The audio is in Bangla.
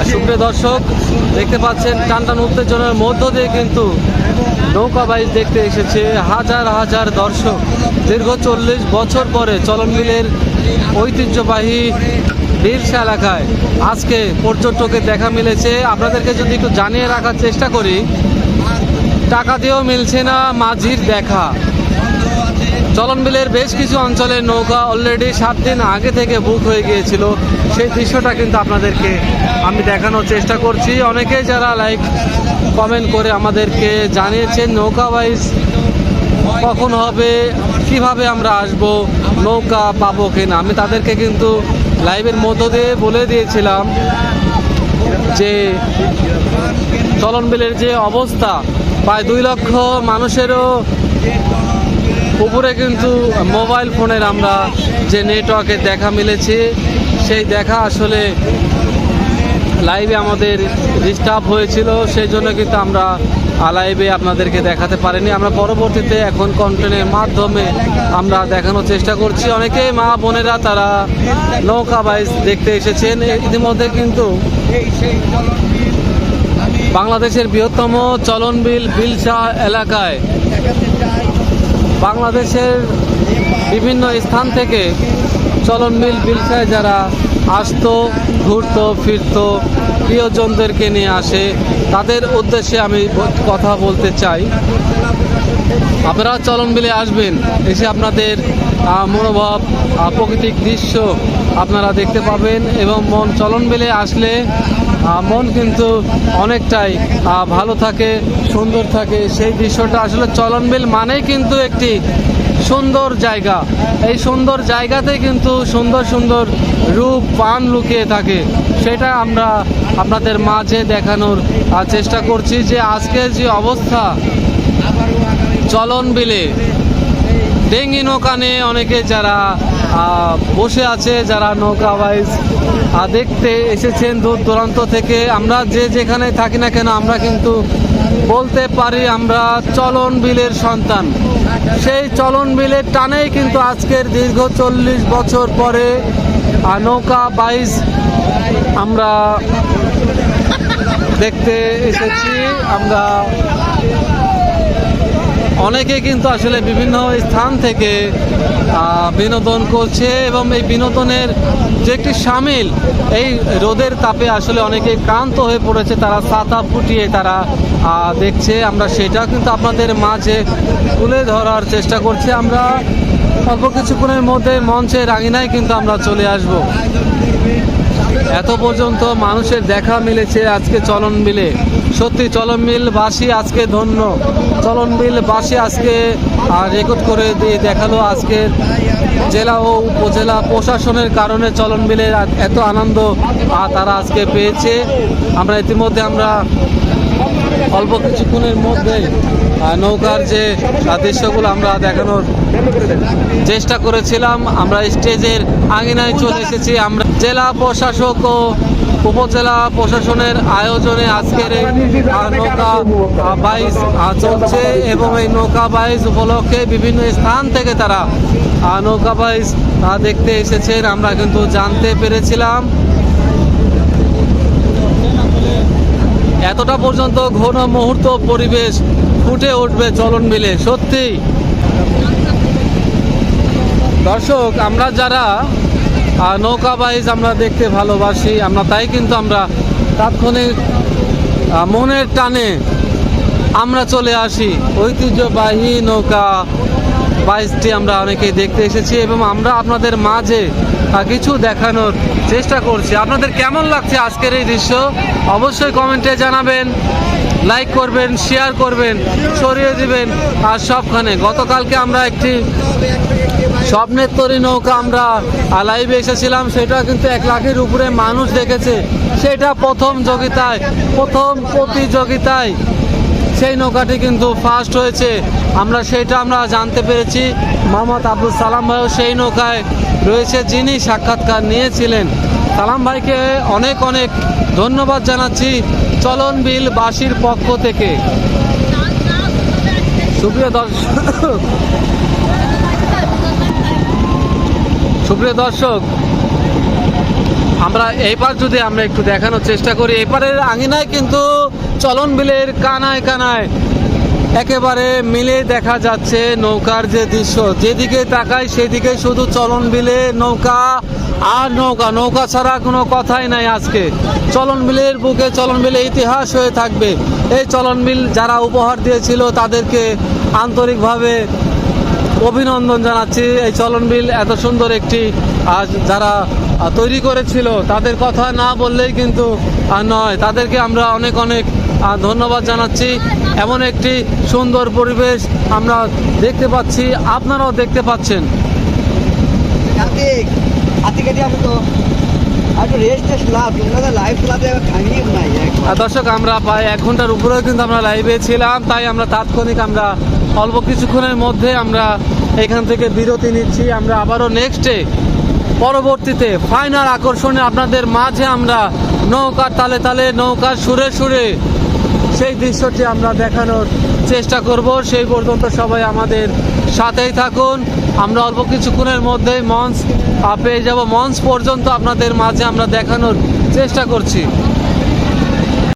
আর সুপ্রিয় দর্শক দেখতে পাচ্ছেন টান টান উত্তেজনার মধ্য দিয়ে কিন্তু নৌকা বাইচ দেখতে এসেছে হাজার হাজার দর্শক। দীর্ঘ চল্লিশ বছর পরে চলন মিলের ঐতিহ্যবাহী বীরসা এলাকায় আজকে পর্যটকের দেখা মিলেছে। আপনাদেরকে যদি একটু জানিয়ে রাখার চেষ্টা করি টাকা দিয়েও মিলছে না মাঝির দেখা। চলন বিলের বেশ কিছু অঞ্চলের নৌকা অলরেডি সাত দিন আগে থেকে বুক হয়ে গিয়েছিল। সেই দৃশ্যটা কিন্তু আপনাদেরকে আমি দেখানোর চেষ্টা করছি। অনেকেই যারা লাইক কমেন্ট করে আমাদেরকে জানিয়েছেন নৌকা ওয়াইজ কখন হবে, কীভাবে আমরা আসব, নৌকা পাবো কিনা। আমি তাদেরকে কিন্তু লাইভের মধ্য দিয়ে বলে দিয়েছিলাম যে চলন বিলের যে অবস্থা, প্রায় দুই লক্ষ মানুষেরও উপরে কিন্তু মোবাইল ফোনের আমরা যে নেটওয়ার্কে দেখা মিলেছে, সেই দেখা আসলে লাইভে আমাদের ডিস্টার্ব হয়েছিল, সেই জন্য কিন্তু আমরা লাইভে আপনাদেরকে দেখাতে পারিনি। আমরা পরবর্তীতে এখন কন্টেন্টের মাধ্যমে আমরা দেখানোর চেষ্টা করছি। অনেকে মা বোনেরা তারা নৌকা বাইস দেখতে এসেছেন। ইতিমধ্যে কিন্তু বাংলাদেশের বৃহত্তম চলনবিল বিলসা এলাকায় বাংলাদেশের বিভিন্ন স্থান থেকে চলন মিল বিলসায় যারা আসতো ঘুরতো ফিরতো প্রিয়জনদেরকে নিয়ে আসে, তাদের উদ্দেশ্যে আমি কথা বলতে চাই। আপনারা চলন বিলে আসবেন, এসে আপনাদের মনোভাব প্রাকৃতিক দৃশ্য আপনারা দেখতে পাবেন এবং মন চলন বিলে আসলে মন কিন্তু অনেকটাই ভালো থাকে, সুন্দর থাকে। সেই দৃশ্যটা আসলে চলন বিল মানেই কিন্তু একটি সুন্দর জায়গা। এই সুন্দর জায়গাতে কিন্তু সুন্দর সুন্দর রূপ, পান লুকিয়ে থাকে। সেটা আমরা আপনাদের মাঝে দেখানোর চেষ্টা করছি যে আজকের যে অবস্থা, চলন বিলে ডেঙ্গি নৌকা নিয়ে অনেকে যারা বসে আছে, যারা নৌকা ওয়াইজ দেখতে এসেছেন দূর দূরান্ত থেকে, আমরা যে যেখানে থাকি না কেন, আমরা কিন্তু বলতে পারি আমরা চলন বিলের সন্তান। সেই চলন বিলের টানেই কিন্তু আজকের দীর্ঘ চল্লিশ বছর পরে নৌকা বাইজ আমরা দেখতে এসেছি, আমরা অনেকে কিন্তু আসলে বিভিন্ন স্থান থেকে বিনোদন করছে এবং এই বিনোদনের যে একটি সামিল, এই রোদের তাপে আসলে অনেকে ক্লান্ত হয়ে পড়েছে, তারা ছাতা ফুটিয়ে তারা দেখছে। আমরা সেটা কিন্তু আপনাদের মাঝে তুলে ধরার চেষ্টা করছি। আমরা অল্প কিছুক্ষণের মধ্যে মঞ্চে রাঙিনায় কিন্তু আমরা চলে আসব। এত পর্যন্ত মানুষের দেখা মিলেছে আজকে চলন মিলে। সত্যি চলন মিল বাসী আজকে ধন্য। চলন মিল বাসী আজকে রেকর্ড করে দিয়ে দেখাল আজকে জেলা ও উপজেলা প্রশাসনের কারণে চলন মিলের আ- এত আনন্দ তারা আজকে পেয়েছে। আমরা ইতিমধ্যে আমরা অল্প কিছুক্ষণের মধ্যে নৌকার যে দৃশ্যগুলো আমরা দেখানোর চেষ্টা করেছিলাম। আমরা স্টেজের আঙিনায় চলে এসেছি, আমরা জেলা প্রশাসক ও উপজেলা প্রশাসনের আয়োজনে আজকের নৌকা আহ, চলছে এবং এই নৌকা বাইচ উপলক্ষে বিভিন্ন স্থান থেকে তারা নৌকা আহ, দেখতে এসেছেন। আমরা কিন্তু জানতে পেরেছিলাম। এতটা পর্যন্ত ঘন মুহূর্ত পরিবেশ ফুটে উঠবে চলন মিলে সত্যি। দর্শক আমরা যারা নৌকা বাইজ আমরা দেখতে ভালোবাসি, আমরা তাই কিন্তু আমরা তাৎক্ষণিক মনের টানে আমরা চলে আসি। ঐতিহ্যবাহী নৌকা বাইজটি আমরা অনেকেই দেখতে এসেছি এবং আমরা আপনাদের মাঝে কিছু দেখানোর চেষ্টা করছি। আপনাদের কেমন লাগছে আজকের এই দৃশ্য? অবশ্যই কমেন্টে জানাবেন। লাইক করবেন শেয়ার করবেন, ছড়িয়ে দিবেন, আর সবখানে। গতকালকে আমরা একটি স্বপ্নের তরি নৌকা আমরা লাইভে এসেছিলাম, সেটা কিন্তু এক লাখের উপরে মানুষ দেখেছে। সেটা প্রথম যোগিতায়, প্রথম প্রতিযোগিতায়। সেই নৌকাটি কিন্তু ফার্স্ট হয়েছে। আমরা সেটা আমরা জানতে পেরেছি। মোহাম্মদ আব্দুল সালাম ভাইও সেই নৌকায় রয়েছে, যিনি সাক্ষাৎকার নিয়েছিলেন। সালাম ভাইকে অনেক অনেক ধন্যবাদ জানাচ্ছি চলন বিল বাসির পক্ষ থেকে। সুপ্রিয় দর্শক সুপ্রিয় দর্শক, আমরা এইবার যদি আমরা একটু দেখানোর চেষ্টা করি এপারের আঙিনায় কিন্তু চলন বিলের কানায় কানায় একেবারে মিলে দেখা যাচ্ছে নৌকার যে দৃশ্য। যেদিকে তাকায় সেদিকে শুধু চলন বিলে নৌকা আর নৌকা। নৌকা ছাড়া কোনো কথাই নাই আজকে। চলন বিলের বুকে চলন বিলে ইতিহাস হয়ে থাকবে। এই চলন বিল যারা উপহার দিয়েছিল তাদেরকে আন্তরিকভাবে অভিনন্দন জানাচ্ছি। এই চলন বিল এত সুন্দর একটি আজ যারা তৈরি করেছিল তাদের কথা না বললেই কিন্তু নয়। তাদেরকে আমরা অনেক অনেক ধন্যবাদ জানাচ্ছি। এমন একটি সুন্দর পরিবেশ আমরা দেখতে পাচ্ছি আপনারাও দেখতে পাচ্ছেন। দর্শক আমরা প্রায় এক ঘণ্টার উপরেও কিন্তু আমরা লাইভে ছিলাম তাই আমরা তাৎক্ষণিক আমরা অল্প কিছুক্ষণের মধ্যে আমরা এখান থেকে বিরতি নিচ্ছি। আমরা আবারও নেক্সটে পরবর্তীতে ফাইনাল আকর্ষণে আপনাদের মাঝে আমরা নৌকার তালে তালে, নৌকার সুরে সুরে সেই দৃশ্যটি আমরা দেখানোর চেষ্টা করব। সেই পর্যন্ত সবাই আমাদের সাথেই থাকুন। আমরা অল্প কিছুক্ষণের মধ্যেই মঞ্চ পেয়ে যাব। মঞ্চ পর্যন্ত আপনাদের মাঝে আমরা দেখানোর চেষ্টা করছি।